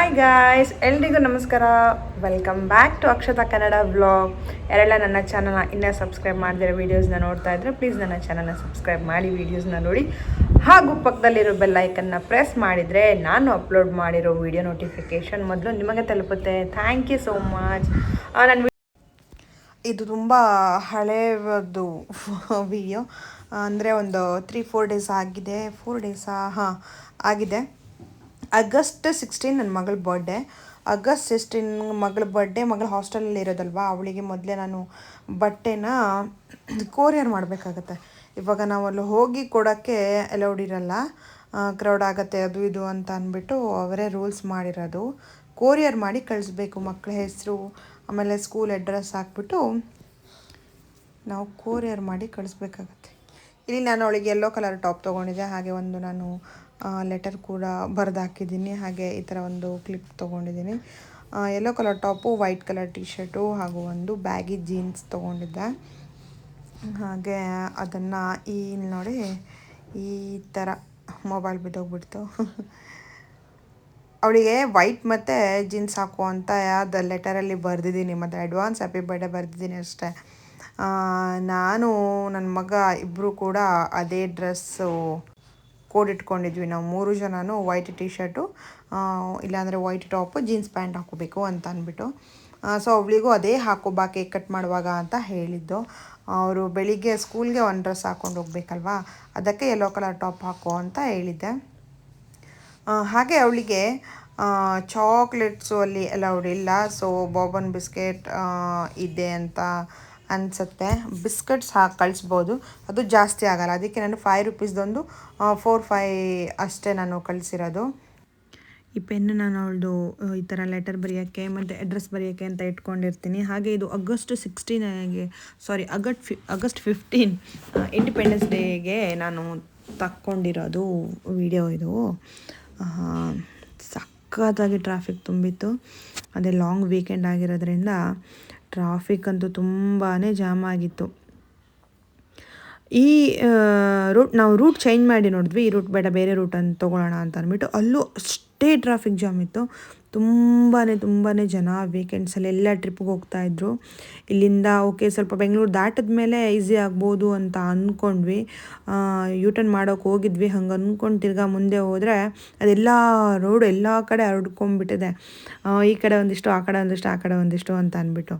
Hi guys ಎಲ್ರಿಗೂ ನಮಸ್ಕಾರ. Welcome back to Akshata Kannada vlog ಯಾರೆಲ್ಲ ನನ್ನ ಚಾನಲ್ನ ಇನ್ನೂ ಸಬ್ಸ್ಕ್ರೈಬ್ ಮಾಡಿದರೆ ವೀಡಿಯೋಸ್ನ ನೋಡ್ತಾ ಇದ್ರೆ ಪ್ಲೀಸ್ ನನ್ನ ಚಾನಲ್ನ ಸಬ್ಸ್ಕ್ರೈಬ್ ಮಾಡಿ ವೀಡಿಯೋಸ್ನ ನೋಡಿ. ಹಾಗೂ ಪಕ್ಕದಲ್ಲಿರೋ ಬೆಲ್ ಐಕನ್ನ ಪ್ರೆಸ್ ಮಾಡಿದರೆ ನಾನು ಅಪ್ಲೋಡ್ ಮಾಡಿರೋ ವೀಡಿಯೋ ನೋಟಿಫಿಕೇಷನ್ ಮೊದಲು ನಿಮಗೆ ತಲುಪುತ್ತೆ. ಥ್ಯಾಂಕ್ ಯು ಸೋ ಮಚ್ ನನ್ನ ಇದು ತುಂಬ ಹಳೆಯದು ವಿಡಿಯೋ ಅಂದರೆ ಒಂದು ತ್ರೀ ಫೋರ್ ಡೇಸ್ ಆಗಿದೆ. ಫೋರ್ ಡೇಸಾ ಹಾಂ, ಆಗಿದೆ. ಆಗಸ್ಟ್ ಸಿಕ್ಸ್ಟೀನ್ ನನ್ನ ಮಗಳ ಬರ್ಡೇ ಆಗಸ್ಟ್ ಸಿಕ್ಸ್ಟೀನ್ ಮಗಳ ಬರ್ಡೇ ಮಗಳ ಹಾಸ್ಟೆಲಲ್ಲಿ ಇರೋದಲ್ವಾ? ಅವಳಿಗೆ ಮೊದಲೇ ನಾನು ಬಟ್ಟೆನ ಕೊರಿಯರ್ ಮಾಡಬೇಕಾಗತ್ತೆ. ಇವಾಗ ನಾವು ಅಲ್ಲಿ ಹೋಗಿ ಕೊಡೋಕ್ಕೆ ಅಲೌಡ್ ಇರಲ್ಲ. ಕ್ರೌಡ್ ಆಗುತ್ತೆ, ಅದು ಇದು ಅಂತ ಅಂದ್ಬಿಟ್ಟು ಅವರೇ ರೂಲ್ಸ್ ಮಾಡಿರೋದು. ಕೊರಿಯರ್ ಮಾಡಿ ಕಳಿಸ್ಬೇಕು ಮಕ್ಕಳ ಹೆಸರು, ಆಮೇಲೆ ಸ್ಕೂಲ್ ಅಡ್ರೆಸ್ ಹಾಕ್ಬಿಟ್ಟು ನಾವು ಕೊರಿಯರ್ ಮಾಡಿ ಕಳಿಸ್ಬೇಕಾಗತ್ತೆ. ಇಲ್ಲಿ ನಾನು ಅವಳಿಗೆ ಎಲ್ಲೋ ಕಲರ್ ಟಾಪ್ ತೊಗೊಂಡಿದ್ದೆ, ಹಾಗೆ ಒಂದು ನಾನು ಲೆಟರ್ ಕೂಡ ಬರೆದಾಕಿದ್ದೀನಿ. ಹಾಗೆ ಈ ಥರ ಒಂದು ಕ್ಲಿಪ್ ತೊಗೊಂಡಿದ್ದೀನಿ. Yellow colour top white colour T shirt ಹಾಗೂ ಒಂದು ಬ್ಯಾಗಿ ಜೀನ್ಸ್ ತೊಗೊಂಡಿದ್ದೆ. ಹಾಗೆ ಅದನ್ನು ಈ ನೋಡಿ, ಈ ಥರ ಮೊಬೈಲ್ ಬಿದ್ದೋಗ್ಬಿಡ್ತು. ಅವಳಿಗೆ ವೈಟ್ ಮತ್ತು ಜೀನ್ಸ್ ಹಾಕು ಅಂತ ಅದು ಲೆಟರಲ್ಲಿ ಬರೆದಿದ್ದೀನಿ. ಮತ್ತು ಅಡ್ವಾನ್ಸ್ ಹ್ಯಾಪಿ ಬರ್ಡೇ ಬರೆದಿದ್ದೀನಿ ಅಷ್ಟೇ. ನಾನು ನನ್ನ ಮಗ ಇಬ್ಬರು ಕೂಡ ಅದೇ ಡ್ರೆಸ್ಸು ಕೋಡ್ ಇಟ್ಕೊಂಡಿದ್ವಿ. ನಾವು ಮೂರು ಜನನು ವೈಟ್ ಟಿ ಶರ್ಟು ಇಲ್ಲಾಂದರೆ ವೈಟ್ ಟಾಪು ಜೀನ್ಸ್ ಪ್ಯಾಂಟ್ ಹಾಕೋಬೇಕು ಅಂತ ಅಂದ್ಬಿಟ್ಟು. ಸೊ ಅವಳಿಗೂ ಅದೇ ಹಾಕೋ ಕೇಕ್ ಕಟ್ ಮಾಡುವಾಗ ಅಂತ ಹೇಳಿದ್ದು. ಅವರು ಬೆಳಿಗ್ಗೆ ಸ್ಕೂಲ್ಗೆ ಒಂದು ಡ್ರೆಸ್ ಹಾಕ್ಕೊಂಡು ಹೋಗ್ಬೇಕಲ್ವಾ? ಅದಕ್ಕೆ ಯೆಲ್ಲೋ ಕಲರ್ ಟಾಪ್ ಹಾಕೋ ಅಂತ ಹೇಳಿದ್ದೆ. ಹಾಗೆ ಅವಳಿಗೆ ಚಾಕ್ಲೇಟ್ಸು ಅಲ್ಲಿ ಎಲ್ಲ ಅವಳಿಲ್ಲ ಸೊ ಬಾಬನ್ ಬಿಸ್ಕೆಟ್ ಇದೆ ಅಂತ ಅನಿಸುತ್ತೆ. ಬಿಸ್ಕಟ್ಸ್ ಹಾಕಿ ಕಳಿಸ್ಬೋದು. ಅದು ಜಾಸ್ತಿ ಆಗಲ್ಲ. ಅದಕ್ಕೆ ನಾನು ಫೈವ್ ರುಪೀಸ್ದೊಂದು ಫೋರ್ ಫೈ ಅಷ್ಟೇ ನಾನು ಕಳಿಸಿರೋದು. ಈ ಪೆನ್ನು ನಾನು ಅವಳದು ಈ ಥರ ಲೆಟರ್ ಬರೆಯೋಕ್ಕೆ ಮತ್ತು ಅಡ್ರೆಸ್ ಬರೆಯೋಕ್ಕೆ ಅಂತ ಇಟ್ಕೊಂಡಿರ್ತೀನಿ. ಹಾಗೆ ಇದು ಆಗಸ್ಟ್ ಸಿಕ್ಸ್ಟೀನಿಗೆ ಸಾರಿ ಆಗಸ್ಟ್ ಫಿ ಅಗಸ್ಟ್ ಫಿಫ್ಟೀನ್ ಇಂಡಿಪೆಂಡೆನ್ಸ್ ಡೇಗೆ ನಾನು ತಕ್ಕೊಂಡಿರೋದು ವಿಡಿಯೋ ಇದು. ಸಖತ್ತಾಗಿ ಟ್ರಾಫಿಕ್ ತುಂಬಿತ್ತು. ಅದೇ ಲಾಂಗ್ ವೀಕೆಂಡ್ ಆಗಿರೋದ್ರಿಂದ ಟ್ರಾಫಿಕ್ ಅಂತೂ ತುಂಬಾ ಜಾಮ್ ಆಗಿತ್ತು. ಈ ರೂಟ್ ನಾವು ರೂಟ್ ಚೇಂಜ್ ಮಾಡಿ ನೋಡಿದ್ವಿ, ಈ ರೂಟ್ ಬೇಡ, ಬೇರೆ ರೂಟನ್ನು ತೊಗೊಳ್ಳೋಣ ಅಂತ ಅಂದ್ಬಿಟ್ಟು ಅಲ್ಲೂ ಅಷ್ಟೇ ಟ್ರಾಫಿಕ್ ಜಾಮ್ ಇತ್ತು. ತುಂಬಾ ತುಂಬಾ ಜನ ವೀಕೆಂಡ್ಸಲ್ಲಿ ಎಲ್ಲ ಟ್ರಿಪ್ಗೆ ಹೋಗ್ತಾಯಿದ್ರು ಇಲ್ಲಿಂದ ಓಕೆ ಸ್ವಲ್ಪ ಬೆಂಗಳೂರು ದಾಟಿದ ಮೇಲೆ ಈಸಿ ಆಗ್ಬೋದು ಅಂತ ಅಂದ್ಕೊಂಡ್ವಿ ಯೂಟರ್ನ್ ಮಾಡೋಕೆ ಹೋಗಿದ್ವಿ. ಹಂಗೆ ಅಂದ್ಕೊಂಡು ತಿರ್ಗಾ ಮುಂದೆ ಹೋದರೆ ಅದೆಲ್ಲ ರೋಡ್ ಎಲ್ಲ ಕಡೆ ಹರಡ್ಕೊಂಡ್ಬಿಟ್ಟಿದೆ. ಈ ಕಡೆ ಒಂದಿಷ್ಟು, ಆ ಕಡೆ ಒಂದಿಷ್ಟು, ಆ ಕಡೆ ಒಂದಿಷ್ಟು ಅಂತ ಅಂದ್ಬಿಟ್ಟು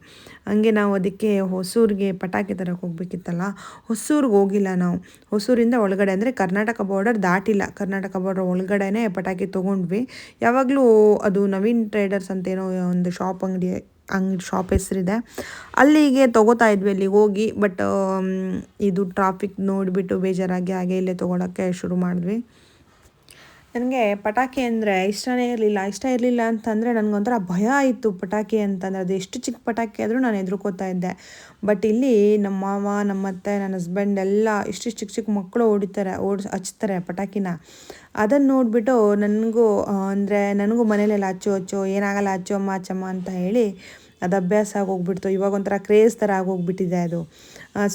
ಹಂಗೆ ನಾವು ಅದಕ್ಕೆ ಹೊಸೂರಿಗೆ ಪಟಾಕಿ ತರಕ್ಕೆ ಹೋಗ್ಬೇಕಿತ್ತಲ್ಲ, ಹೊಸೂರಿಗೆ ಹೋಗಿಲ್ಲ ನಾವು. ಹೊಸೂರಿಂದ ಒಳಗಡೆ ಅಂದರೆ ಕರ್ನಾಟಕ ಬಾರ್ಡರ್ ದಾಟಿಲ್ಲ. ಕರ್ನಾಟಕ ಬಾರ್ಡರ್ ಒಳಗಡೆನೇ ಪಟಾಕಿ ತೊಗೊಂಡ್ವಿ. ಯಾವಾಗಲೂ ಅದು ನವೀನ್ ಟ್ರೇಡರ್ಸ್ ಅಂತ ಏನೋ ಒಂದು ಶಾಪ್ ಅಂಗಡಿ ಅಂಗಡಿ ಶಾಪ್ ಹೆಸರಿದೆ. ಅಲ್ಲಿಗೆ ತೊಗೋತಾ ಇದ್ವಿ, ಅಲ್ಲಿಗೆ ಹೋಗಿ ಬಟ್ ಇದು ಟ್ರಾಫಿಕ್ ನೋಡಿಬಿಟ್ಟು ಬೇಜಾರಾಗಿ ಹಾಗೆ ಇಲ್ಲೇ ತೊಗೊಳಕ್ಕೆ ಶುರು ಮಾಡಿದ್ವಿ. ನನಗೆ ಪಟಾಕಿ ಅಂದರೆ ಇಷ್ಟನೇ ಇರಲಿಲ್ಲ. ಇಷ್ಟ ಇರಲಿಲ್ಲ ಅಂತಂದರೆ ನನಗೊಂಥರ ಭಯ ಇತ್ತು ಪಟಾಕಿ ಅಂತಂದರೆ. ಅದು ಎಷ್ಟು ಚಿಕ್ಕ ಪಟಾಕಿ ಆದರೂ ನಾನು ಎದುರುಕೋತಾ ಇದ್ದೆ. ಬಟ್ ಇಲ್ಲಿ ನಮ್ಮ ಮಾವ, ನಮ್ಮ ಅತ್ತೆ, ನನ್ನ ಹಸ್ಬೆಂಡ್ ಎಲ್ಲ ಇಷ್ಟಿಷ್ಟು ಚಿಕ್ಕ ಚಿಕ್ಕ ಮಕ್ಕಳು ಓಡಿತಾರೆ, ಓಡಿಸ್ ಹಚ್ತಾರೆ ಪಟಾಕಿನ. ಅದನ್ನು ನೋಡಿಬಿಟ್ಟು ನನಗೂ ಅಂದರೆ ನನಗೂ ಮನೇಲೆಲ್ಲ ಅಚ್ಚು ಅಚ್ಚು, ಏನಾಗಲ್ಲ ಅಚ್ಚು ಅಮ್ಮ ಅಚ್ಚಮ್ಮ ಅಂತ ಹೇಳಿ ಅದು ಅಭ್ಯಾಸ ಆಗೋಗ್ಬಿಡ್ತು. ಇವಾಗ ಒಂಥರ ಕ್ರೇಜ್ ಥರ ಆಗೋಗ್ಬಿಟ್ಟಿದೆ ಅದು.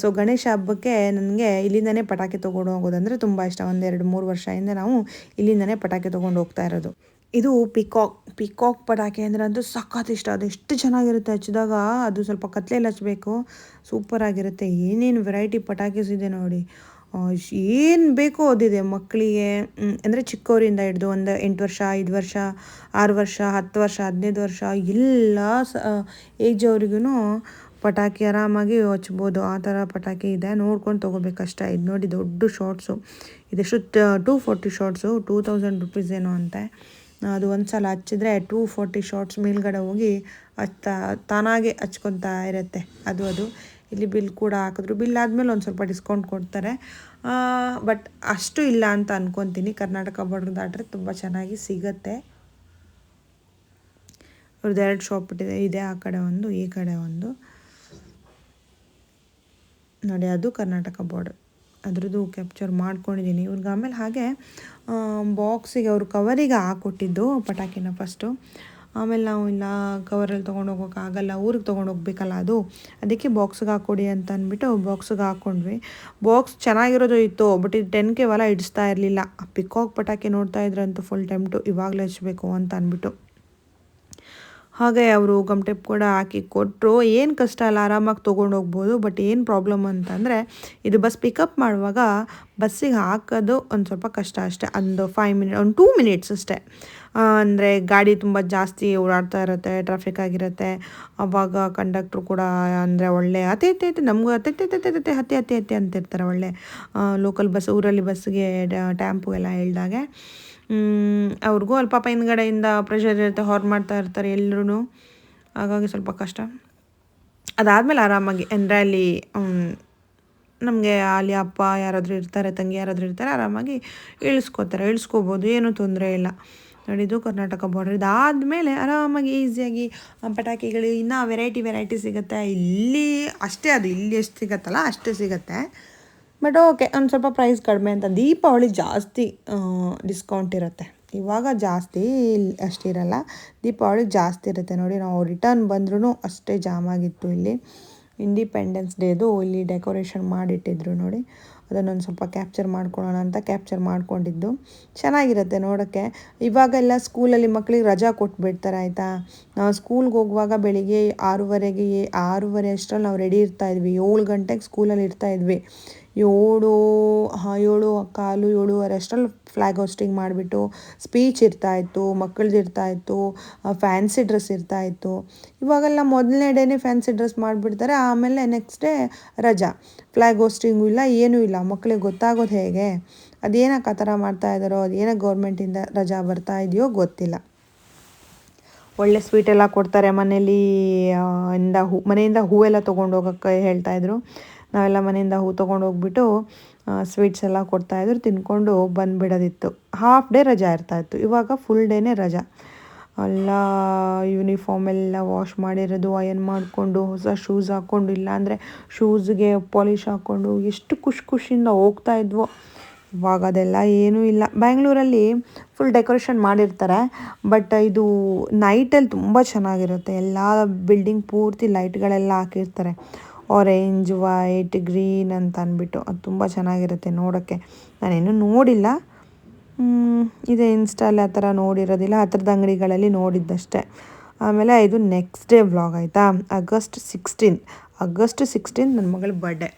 ಸೊ ಗಣೇಶ ಹಬ್ಬಕ್ಕೆ ನನಗೆ ಇಲ್ಲಿಂದನೇ ಪಟಾಕಿ ತೊಗೊಂಡು ಹೋಗೋದಂದರೆ ತುಂಬ ಇಷ್ಟ. ಒಂದೆರಡು ಮೂರು ವರ್ಷದಿಂದ ನಾವು ಇಲ್ಲಿಂದನೇ ಪಟಾಕಿ ತೊಗೊಂಡು ಹೋಗ್ತಾ ಇರೋದು. ಇದು ಪಿಕಾಕ್ ಪಿಕಾಕ್ ಪಟಾಕಿ ಅಂದರೆ ಅಂತೂ ಸಖತ್ ಇಷ್ಟ. ಅದು ಎಷ್ಟು ಚೆನ್ನಾಗಿರುತ್ತೆ ಹಚ್ಚಿದಾಗ. ಅದು ಸ್ವಲ್ಪ ಕತ್ಲೆಯಲ್ಲಿ ಹಚ್ಚಬೇಕು ಸೂಪರಾಗಿರುತ್ತೆ ಏನೇನು ವೆರೈಟಿ ಪಟಾಕೀಸ್ ಇದೆ ನೋಡಿ. ಏನು ಬೇಕೋ ಅದಿದೆ ಮಕ್ಕಳಿಗೆ ಅಂದರೆ ಚಿಕ್ಕವರಿಂದ ಹಿಡ್ದು ಒಂದು ಎಂಟು ವರ್ಷ, ಐದು ವರ್ಷ, ಆರು ವರ್ಷ, ಹತ್ತು ವರ್ಷ, ಹದಿನೈದು ವರ್ಷ, ಎಲ್ಲ ಸ ಏಜ್ ಅವ್ರಿಗೂ ಪಟಾಕಿ ಆರಾಮಾಗಿ ಹಚ್ಬೋದು. ಆ ಥರ ಪಟಾಕಿ ಇದೆ. ನೋಡ್ಕೊಂಡು ತೊಗೋಬೇಕಷ್ಟೇ. ಇದು ನೋಡಿ ದೊಡ್ಡ ಶಾರ್ಟ್ಸು ಇದೆಷ್ಟು two forty shorts two thousand rupees ಏನೋ ಅಂತೆ. ಅದು ಒಂದು ಸಲ ಹಚ್ಚಿದ್ರೆ ಟೂ ಫೋರ್ಟಿ ಶಾರ್ಟ್ಸ್ ಮೇಲ್ಗಡೆ ಹೋಗಿ ಹಚ್ತಾ ತಾನಾಗೆ ಹಚ್ಕೊತಾ ಇರುತ್ತೆ. ಅದು ಅದು. ಇಲ್ಲಿ ಬಿಲ್ ಕೂಡ ಹಾಕಿದ್ರು. ಬಿಲ್ ಆದಮೇಲೆ ಒಂದು ಸ್ವಲ್ಪ ಡಿಸ್ಕೌಂಟ್ ಕೊಡ್ತಾರೆ. ಬಟ್ ಅಷ್ಟು ಇಲ್ಲ ಅಂತ ಅಂದ್ಕೊತೀನಿ ಕರ್ನಾಟಕ ಬಾರ್ಡ್ರ್ ದಾಟ್ರೆ ತುಂಬ ಚೆನ್ನಾಗಿ ಸಿಗತ್ತೆ. ಅವ್ರದ್ದು ಎರಡು ಶಾಪ್ ಇಟ್ಟಿದೆ ಇದೆ ಆ ಕಡೆ ಒಂದು, ಈ ಕಡೆ ಒಂದು. ನೋಡಿ, ಅದು ಕರ್ನಾಟಕ ಬಾರ್ಡರ್ ಅದ್ರದ್ದು ಕ್ಯಾಪ್ಚರ್ ಮಾಡ್ಕೊಂಡಿದ್ದೀನಿ. ಇವ್ರಿಗೆ ಆಮೇಲೆ ಹಾಗೆ ಬಾಕ್ಸಿಗೆ ಅವರು ಕವರಿಗೆ ಹಾಕ್ಕೊಟ್ಟಿದ್ದು ಪಟಾಕಿನ ಫಸ್ಟು ಆಮೇಲೆ ನಾವು ಇಲ್ಲ ಕವರಲ್ಲಿ ತೊಗೊಂಡು ಹೋಗೋಕ್ಕಾಗಲ್ಲ ಊರಿಗೆ ತೊಗೊಂಡು ಹೋಗ್ಬೇಕಲ್ಲ ಅದು? ಅದಕ್ಕೆ ಬಾಕ್ಸ್ಗೆ ಹಾಕ್ಕೊಡಿ ಅಂತ ಅಂದ್ಬಿಟ್ಟು ಬಾಕ್ಸ್ಗೆ ಹಾಕ್ಕೊಂಡ್ವಿ ಬಾಕ್ಸ್ ಚೆನ್ನಾಗಿರೋದು ಇತ್ತು ಬಟ್ ಇದು ಟೆನ್ ಕೆ ಹೊಲ ಇಡಿಸ್ತಾ ಇರಲಿಲ್ಲ. ಪಿಕಾಕ್ ಪಟಾಕಿ ನೋಡ್ತಾ ಇದ್ರಂತೂ ಫುಲ್ ಟೆಂಪ್ಟು ಇವಾಗಲೇ ಹಚ್ಚಬೇಕು ಅಂತ ಅಂದ್ಬಿಟ್ಟು. ಹಾಗೆ ಅವರು ಗಮ್ ಟೆಪ್ ಕೂಡ ಹಾಕಿ ಕೊಟ್ಟರು ಏನು ಕಷ್ಟ ಅಲ್ಲ, ಆರಾಮಾಗಿ ತೊಗೊಂಡು ಹೋಗ್ಬೋದು ಬಟ್ ಏನು ಪ್ರಾಬ್ಲಮ್ ಅಂತಂದರೆ, ಇದು ಬಸ್ ಪಿಕಪ್ ಮಾಡುವಾಗ ಬಸ್ಸಿಗೆ ಹಾಕೋದು ಒಂದು ಸ್ವಲ್ಪ ಕಷ್ಟ ಅಷ್ಟೇ. ಒಂದು ಫೈವ್ ಮಿನಿಟ್ ಒಂದು ಟೂ ಮಿನಿಟ್ಸ್ ಅಷ್ಟೇ. ಅಂದರೆ ಗಾಡಿ ತುಂಬ ಜಾಸ್ತಿ ಓಡಾಡ್ತಾ ಇರುತ್ತೆ ಟ್ರಾಫಿಕ್ ಆಗಿರುತ್ತೆ, ಅವಾಗ ಕಂಡಕ್ಟ್ರು ಕೂಡ, ಅಂದರೆ ಒಳ್ಳೆ ಅತಿ ಅತಿ ಅತಿ ನಮಗೂ ಅತಿ ಅತಿ ಅತಿ ಅತಿ ಹತ್ತಿ ಅತಿ ಅತಿ ಅಂತಿರ್ತಾರೆ ಒಳ್ಳೆ ಲೋಕಲ್ ಬಸ್ ಊರಲ್ಲಿ ಬಸ್ಗೆ ಟ್ಯಾಂಪು ಎಲ್ಲ ಹೇಳಿದಾಗೆ. ಅವ್ರಿಗೂ ಅಲ್ಲಿ ಪಾಪ ಹಿಂದ್ಗಡೆಯಿಂದ ಪ್ರೆಷರ್ ಇರುತ್ತೆ ಹಾರ್ನ್ ಮಾಡ್ತಾ ಇರ್ತಾರೆ ಎಲ್ಲರೂ ಹಾಗಾಗಿ ಸ್ವಲ್ಪ ಕಷ್ಟ. ಅದಾದಮೇಲೆ ಆರಾಮಾಗಿ, ಅಂದರೆ ಅಲ್ಲಿ ನಮಗೆ ಅಲ್ಲಿ ಅಪ್ಪ ಯಾರಾದರೂ ಇರ್ತಾರೆ, ತಂಗಿ ಯಾರಾದರೂ ಇರ್ತಾರೆ, ಆರಾಮಾಗಿ ಇಳಿಸ್ಕೋತಾರೆ, ಇಳಿಸ್ಕೋಬೋದು, ಏನೂ ತೊಂದರೆ ಇಲ್ಲ. ನೋಡಿದ್ದು ಕರ್ನಾಟಕ ಬಾರ್ಡರ್ ಇದಾದಮೇಲೆ ಆರಾಮಾಗಿ ಈಸಿಯಾಗಿ ಪಟಾಕಿಗಳು, ಇನ್ನೂ ವೆರೈಟಿ ವೆರೈಟಿ ಸಿಗುತ್ತೆ. ಇಲ್ಲಿ ಅಷ್ಟೇ ಅದು, ಇಲ್ಲಿ ಎಷ್ಟು ಸಿಗುತ್ತಲ್ಲ, ಅಷ್ಟೇ ಸಿಗುತ್ತೆ. ಬಟ್ ಓಕೆ ಒಂದು ಸ್ವಲ್ಪ ಪ್ರೈಸ್ ಕಡಿಮೆ ಅಂತ. ದೀಪಾವಳಿ ಜಾಸ್ತಿ ಡಿಸ್ಕೌಂಟ್ ಇರುತ್ತೆ. ಇವಾಗ ಜಾಸ್ತಿ ಅಷ್ಟಿರಲ್ಲ ದೀಪಾವಳಿ ಜಾಸ್ತಿ ಇರುತ್ತೆ. ನೋಡಿ, ನಾವು ರಿಟರ್ನ್ ಬಂದ್ರೂ ಅಷ್ಟೇ ಜಾಮ್ ಆಗಿತ್ತು ಇಲ್ಲಿ. ಇಂಡಿಪೆಂಡೆನ್ಸ್ ಡೇದು ಇಲ್ಲಿ ಡೆಕೋರೇಷನ್ ಮಾಡಿಟ್ಟಿದ್ರು ನೋಡಿ. ಅದನ್ನೊಂದು ಸ್ವಲ್ಪ ಕ್ಯಾಪ್ಚರ್ ಮಾಡ್ಕೊಳ್ಳೋಣ ಅಂತ ಕ್ಯಾಪ್ಚರ್ ಮಾಡ್ಕೊಂಡಿದ್ದು. ಚೆನ್ನಾಗಿರುತ್ತೆ ನೋಡೋಕ್ಕೆ. ಇವಾಗೆಲ್ಲ ಸ್ಕೂಲಲ್ಲಿ ಮಕ್ಕಳಿಗೆ ರಜಾ ಕೊಟ್ಬಿಡ್ತಾರೆ ಆಯಿತಾ? ನಾವು ಸ್ಕೂಲ್ಗೆ ಹೋಗುವಾಗ ಬೆಳಿಗ್ಗೆ ಆರೂವರೆಗೆ, ಆರೂವರೆ ಅಷ್ಟರಲ್ಲಿ ನಾವು ರೆಡಿ ಇರ್ತಾಯಿದ್ವಿ ಏಳು ಗಂಟೆಗೆ ಸ್ಕೂಲಲ್ಲಿ ಇರ್ತಾಯಿದ್ವಿ ಏಳು, ಹಾಂ, ಏಳು, ಕಾಲು, ಏಳುವರೆ ಅಷ್ಟರಲ್ಲಿ ಫ್ಲ್ಯಾಗ್ ಹೋಸ್ಟಿಂಗ್ ಮಾಡಿಬಿಟ್ಟು ಸ್ಪೀಚ್ ಇರ್ತಾಯಿತ್ತು ಮಕ್ಕಳದ್ದು ಇರ್ತಾಯಿತ್ತು ಫ್ಯಾನ್ಸಿ ಡ್ರೆಸ್ ಇರ್ತಾಯಿತ್ತು ಇವಾಗೆಲ್ಲ ಮೊದಲನೇ ಡೇನೇ ಫ್ಯಾನ್ಸಿ ಡ್ರೆಸ್ ಮಾಡಿಬಿಡ್ತಾರೆ, ಆಮೇಲೆ ನೆಕ್ಸ್ಟ್ ಡೇ ರಜಾ. ಫ್ಲ್ಯಾಗ್ ಹೋಸ್ಟಿಂಗು ಇಲ್ಲ, ಏನೂ ಇಲ್ಲ ಮಕ್ಕಳಿಗೆ ಗೊತ್ತಾಗೋದು ಹೇಗೆ? ಅದೇನಕ್ಕೆ ಆ ಥರ ಮಾಡ್ತಾಯಿದ್ದಾರೋ ಅದೇನಕ್ಕೆ ಗೌರ್ಮೆಂಟಿಂದ ರಜಾ ಬರ್ತಾ ಇದೆಯೋ ಗೊತ್ತಿಲ್ಲ. ಒಳ್ಳೆ ಸ್ವೀಟ್ ಎಲ್ಲ ಕೊಡ್ತಾರೆ ಮನೇಲಿ ಇಂದ ಹೂ, ಮನೆಯಿಂದ ಹೂವೆಲ್ಲ ತೊಗೊಂಡೋಗೋಕ್ಕೆ ಹೇಳ್ತಾಯಿದ್ರು ನಾವೆಲ್ಲ ಮನೆಯಿಂದ ಹೂ ತೊಗೊಂಡು ಹೋಗ್ಬಿಟ್ಟು ಸ್ವೀಟ್ಸ್ ಎಲ್ಲ ಕೊಡ್ತಾಯಿದ್ರು ತಿನ್ಕೊಂಡು ಬಂದುಬಿಡೋದಿತ್ತು. ಹಾಫ್ ಡೇ ರಜಾ ಇರ್ತಾಯಿತ್ತು ಇವಾಗ ಫುಲ್ ಡೇನೇ ರಜಾ. ಎಲ್ಲ ಯೂನಿಫಾರ್ಮ್ ಎಲ್ಲ ವಾಶ್ ಮಾಡಿರೋದು ಅಯನ್ ಮಾಡಿಕೊಂಡು, ಹೊಸ ಶೂಸ್ ಹಾಕ್ಕೊಂಡು ಇಲ್ಲಾಂದರೆ ಶೂಸ್ಗೆ ಪಾಲಿಷ್ ಹಾಕ್ಕೊಂಡು ಎಷ್ಟು ಖುಷಿ ಖುಷಿಯಿಂದ ಹೋಗ್ತಾ ಇದ್ವೋ. ಇವಾಗ ಅದೆಲ್ಲ ಏನೂ ಇಲ್ಲ. ಬ್ಯಾಂಗ್ಳೂರಲ್ಲಿ ಫುಲ್ ಡೆಕೋರೇಷನ್ ಮಾಡಿರ್ತಾರೆ ಬಟ್ ಇದು ನೈಟಲ್ಲಿ ತುಂಬ ಚೆನ್ನಾಗಿರುತ್ತೆ. ಎಲ್ಲ ಬಿಲ್ಡಿಂಗ್ ಪೂರ್ತಿ ಲೈಟ್ಗಳೆಲ್ಲ ಹಾಕಿರ್ತಾರೆ. ಆರೆಂಜ್ ವೈಟ್ ಗ್ರೀನ್ ಅಂತ ಅಂದ್ಬಿಟ್ಟು ಅದು ತುಂಬ ಚೆನ್ನಾಗಿರುತ್ತೆ ನೋಡೋಕ್ಕೆ. ನಾನೇನು ನೋಡಿಲ್ಲ. ಇದೇ ಇನ್ಸ್ಟಾಲ್ ಆ ಥರ ನೋಡಿರೋದಿಲ್ಲ, ಆ ಥರದ ಅಂಗಡಿಗಳಲ್ಲಿ ನೋಡಿದ್ದಷ್ಟೇ. ಆಮೇಲೆ ಇದು ನೆಕ್ಸ್ಟ್ ಡೇ ವ್ಲಾಗ್ ಆಯಿತಾ? ಆಗಸ್ಟ್ ಸಿಕ್ಸ್ಟೀನ್ ಆಗಸ್ಟ್ ಸಿಕ್ಸ್ಟೀನ್ ನನ್ನ ಮಗಳ ಬರ್ಡೇ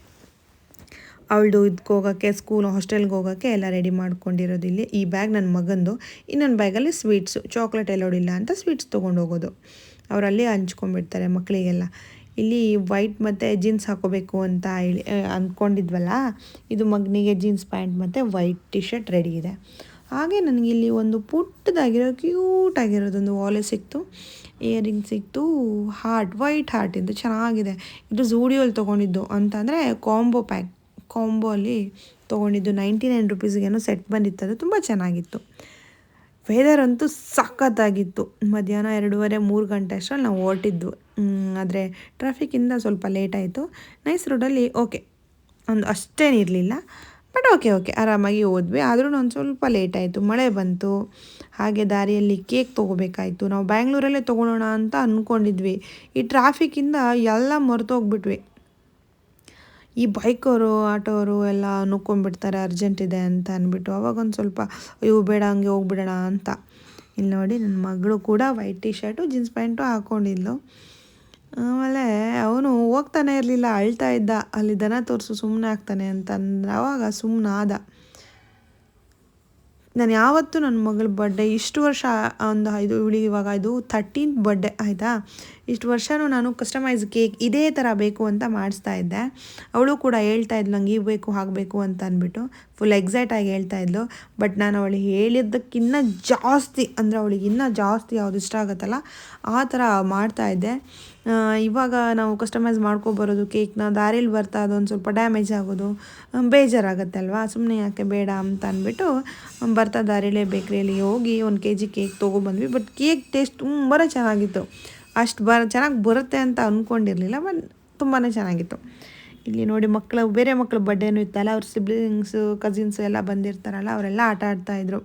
ಅವಳದು ಇದಕ್ಕೆ ಹೋಗೋಕ್ಕೆ ಸ್ಕೂಲ್ ಹಾಸ್ಟೆಲ್ಗೆ ಹೋಗೋಕ್ಕೆ ಎಲ್ಲ ರೆಡಿ ಮಾಡ್ಕೊಂಡಿರೋದು ಇಲ್ಲಿ. ಈ ಬ್ಯಾಗ್ ನನ್ನ ಮಗಂದು, ಇನ್ನೊಂದು ಬ್ಯಾಗಲ್ಲಿ ಸ್ವೀಟ್ಸು ಚಾಕ್ಲೇಟ್ ಎಲ್ಲೋಡಿಲ್ಲ ಅಂತ ಸ್ವೀಟ್ಸ್ ತೊಗೊಂಡು ಹೋಗೋದು. ಅವರಲ್ಲಿ ಹಂಚ್ಕೊಂಡ್ಬಿಡ್ತಾರೆ ಮಕ್ಕಳಿಗೆಲ್ಲ. ಇಲ್ಲಿ ವೈಟ್ ಮತ್ತು ಜೀನ್ಸ್ ಹಾಕೋಬೇಕು ಅಂತ ಹೇಳಿ ಅಂದ್ಕೊಂಡಿದ್ವಲ್ಲ ಇದು ಮಗನಿಗೆ ಜೀನ್ಸ್ ಪ್ಯಾಂಟ್ ಮತ್ತು ವೈಟ್ ಟಿ ಶರ್ಟ್ ರೆಡಿ ಇದೆ. ಹಾಗೆ ನನಗೆ ಇಲ್ಲಿ ಒಂದು ಪುಟ್ಟದಾಗಿರೋ ಕ್ಯೂಟ್ ಆಗಿರೋದೊಂದು ವಾಲೆ ಸಿಕ್ತು. ಇಯರಿಂಗ್ ಸಿಕ್ತು ಹಾರ್ಟ್ ವೈಟ್ ಹಾರ್ಟ್ ಇದು ಚೆನ್ನಾಗಿದೆ. ಇದು ಝೂಡಿಯೋಲ್ಲಿ ತೊಗೊಂಡಿದ್ದು ಅಂತಂದರೆ ಕಾಂಬೋ ಪ್ಯಾಕ್ ಕಾಂಬೋ ಅಲ್ಲಿ ತೊಗೊಂಡಿದ್ದು ನೈಂಟಿ ನೈನ್ ರುಪೀಸ್ಗೇನೋ ಸೆಟ್ ಬಂದಿತ್ತು. ಅದು ತುಂಬ ಚೆನ್ನಾಗಿತ್ತು. ವೆದರ್ ಅಂತೂ ಸಖತ್ತಾಗಿತ್ತು. ಮಧ್ಯಾಹ್ನ ಎರಡೂವರೆ, ಮೂರು ಗಂಟೆ ಅಷ್ಟರಲ್ಲಿ ನಾವು ಹೊರಟಿದ್ವು ಆದರೆ ಟ್ರಾಫಿಕ್ಕಿಂದ ಸ್ವಲ್ಪ ಲೇಟ್ ಆಯಿತು. ನೈಸ್ ರೋಡಲ್ಲಿ ಓಕೆ ಒಂದು ಅಷ್ಟೇನಿರಲಿಲ್ಲ ಬಟ್ ಓಕೆ ಓಕೆ ಆರಾಮಾಗಿ ಹೋದ್ವಿ. ಆದರೂ ಒಂದು ಸ್ವಲ್ಪ ಲೇಟ್ ಆಯಿತು. ಮಳೆ ಬಂತು. ಹಾಗೆ ದಾರಿಯಲ್ಲಿ ಕೇಕ್ ತೊಗೋಬೇಕಾಯಿತು. ನಾವು ಬ್ಯಾಂಗ್ಳೂರಲ್ಲೇ ತೊಗೊಳೋಣ ಅಂತ ಅಂದ್ಕೊಂಡಿದ್ವಿ ಈ ಟ್ರಾಫಿಕ್ಕಿಂದ ಎಲ್ಲ ಮರೆತೋಗ್ಬಿಟ್ವಿ ಈ ಬೈಕವರು ಆಟೋವರು ಎಲ್ಲ ನುಕ್ಕೊಂಡ್ಬಿಡ್ತಾರೆ. ಅರ್ಜೆಂಟ್ ಇದೆ ಅಂತ ಅಂದ್ಬಿಟ್ಟು ಅವಾಗ ಒಂದು ಸ್ವಲ್ಪ ಇವು ಬೇಡ, ಹಂಗೆ ಹೋಗ್ಬಿಡೋಣ ಅಂತ. ಇಲ್ಲಿ ನೋಡಿ ನನ್ನ ಮಗಳು ಕೂಡ white T shirt jeans pant ಹಾಕ್ಕೊಂಡಿದ್ಲು ಆಮೇಲೆ ಅವನು ಹೋಗ್ತಾನೆ ಇರಲಿಲ್ಲ, ಅಳ್ತಾ ಇದ್ದ. ಅಲ್ಲಿ ದನ ತೋರಿಸು ಸುಮ್ಮನೆ ಆಗ್ತಾನೆ ಅಂತಂದ್ರೆ ಅವಾಗ ಸುಮ್ಮನಾದ ನಾನು ಯಾವತ್ತೂ ನನ್ನ ಮಗಳ ಬರ್ಡೇ ಇಷ್ಟು ವರ್ಷ ಒಂದು ಇದು ಇಳಿ ಇವಾಗ ಇದು ಥರ್ಟೀನ್ ಬರ್ಡೇ ಆಯಿತಾ? ಇಷ್ಟು ವರ್ಷವೂ ನಾನು ಕಸ್ಟಮೈಸ್ ಕೇಕ್ ಇದೇ ಥರ ಬೇಕು ಅಂತ ಮಾಡಿಸ್ತಾ ಇದ್ದೆ. ಅವಳು ಕೂಡ ಹೇಳ್ತಾ ಇದ್ಲು, ನಂಗೆ ಈಗ ಬೇಕು ಹಾಕಬೇಕು ಅಂತ ಅಂದ್ಬಿಟ್ಟು. ಫುಲ್ ಎಕ್ಸೈಟಾಗಿ ಹೇಳ್ತಾ ಇದ್ಲು. ಬಟ್ ನಾನು ಅವಳಿಗೆ ಹೇಳಿದ್ದಕ್ಕಿನ್ನ ಜಾಸ್ತಿ, ಅಂದರೆ ಅವಳಿಗೆ ಇನ್ನೂ ಜಾಸ್ತಿ ಯಾವುದು ಇಷ್ಟ ಆಗುತ್ತಲ್ಲ, ಆ ಥರ ಮಾಡ್ತಾಯಿದ್ದೆ ಇವಾಗ ನಾವು ಕಸ್ಟಮೈಸ್ ಮಾಡ್ಕೊಬರೋದು ಕೇಕ್ನ ದಾರಿಲಿ ಬರ್ತಾ ಅದೊಂದು ಸ್ವಲ್ಪ ಡ್ಯಾಮೇಜ್ ಆಗೋದು ಬೇಜಾರಾಗುತ್ತೆ ಅಲ್ವಾ? ಸುಮ್ಮನೆ ಯಾಕೆ ಬೇಡ ಅಂತ ಅಂದ್ಬಿಟ್ಟು ಬರ್ತಾ ದಾರಿಲೇ ಬೇಕ್ರಿಯಲ್ಲಿ ಹೋಗಿ ಒಂದು ಕೆ ಜಿ ಕೇಕ್ ತೊಗೊಬಂದ್ವಿ. ಬಟ್ ಕೇಕ್ ಟೇಸ್ಟ್ ತುಂಬಾ ಚೆನ್ನಾಗಿತ್ತು. ಅಷ್ಟು ಬರ ಚೆನ್ನಾಗಿ ಬರುತ್ತೆ ಅಂತ ಅಂದ್ಕೊಂಡಿರಲಿಲ್ಲ ಬಟ್ ತುಂಬಾ ಚೆನ್ನಾಗಿತ್ತು. ಇಲ್ಲಿ ನೋಡಿ ಮಕ್ಕಳು, ಬೇರೆ ಮಕ್ಕಳು ಬರ್ಡೇನೂ ಇತ್ತಲ್ಲ, ಅವ್ರ ಸಿಬ್ಲಿಂಗ್ಸು ಕಸಿನ್ಸು ಎಲ್ಲ ಬಂದಿರ್ತಾರಲ್ಲ, ಅವರೆಲ್ಲ ಆಟ ಆಡ್ತಾಯಿದ್ರು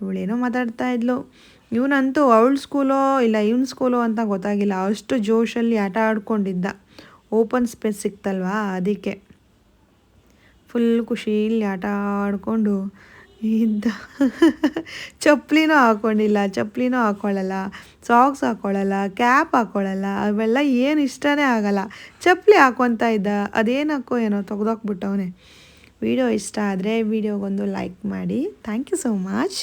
ಇವಳೇನೋ ಮಾತಾಡ್ತಾ ಇದ್ಲು. ಇವನಂತೂ ಅವಳ ಸ್ಕೂಲೋ ಇಲ್ಲ ಇವನ್ ಸ್ಕೂಲೋ ಅಂತ ಗೊತ್ತಾಗಿಲ್ಲ. ಅಷ್ಟು ಜೋಶಲ್ಲಿ ಆಟ ಆಡ್ಕೊಂಡಿದ್ದ. ಓಪನ್ ಸ್ಪೇಸ್ ಸಿಕ್ತಲ್ವಾ ಅದಕ್ಕೆ. ಫುಲ್ ಖುಷಿಯಲ್ಲಿ ಆಟ ಆಡಿಕೊಂಡು ಇದ್ದ. ಚಪ್ಪಲಿನೂ ಹಾಕ್ಕೊಂಡಿಲ್ಲ ಚಪ್ಪಲಿನೂ ಹಾಕ್ಕೊಳ್ಳಲ್ಲ ಸಾಕ್ಸ್ ಹಾಕ್ಕೊಳ್ಳಲ್ಲ ಕ್ಯಾಪ್ ಹಾಕ್ಕೊಳ್ಳಲ್ಲ ಅವೆಲ್ಲ ಏನು ಇಷ್ಟನೇ ಆಗಲ್ಲ. ಚಪ್ಪಲಿ ಹಾಕೊತ ಇದ್ದ, ಅದೇನಕ್ಕೋ ಏನೋ ತೆಗ್ದಾಕ್ಬಿಟ್ಟವನೆ ವಿಡಿಯೋ ಇಷ್ಟ ಆದರೆ ವಿಡಿಯೋಗೊಂದು ಲೈಕ್ ಮಾಡಿ. Thank you so much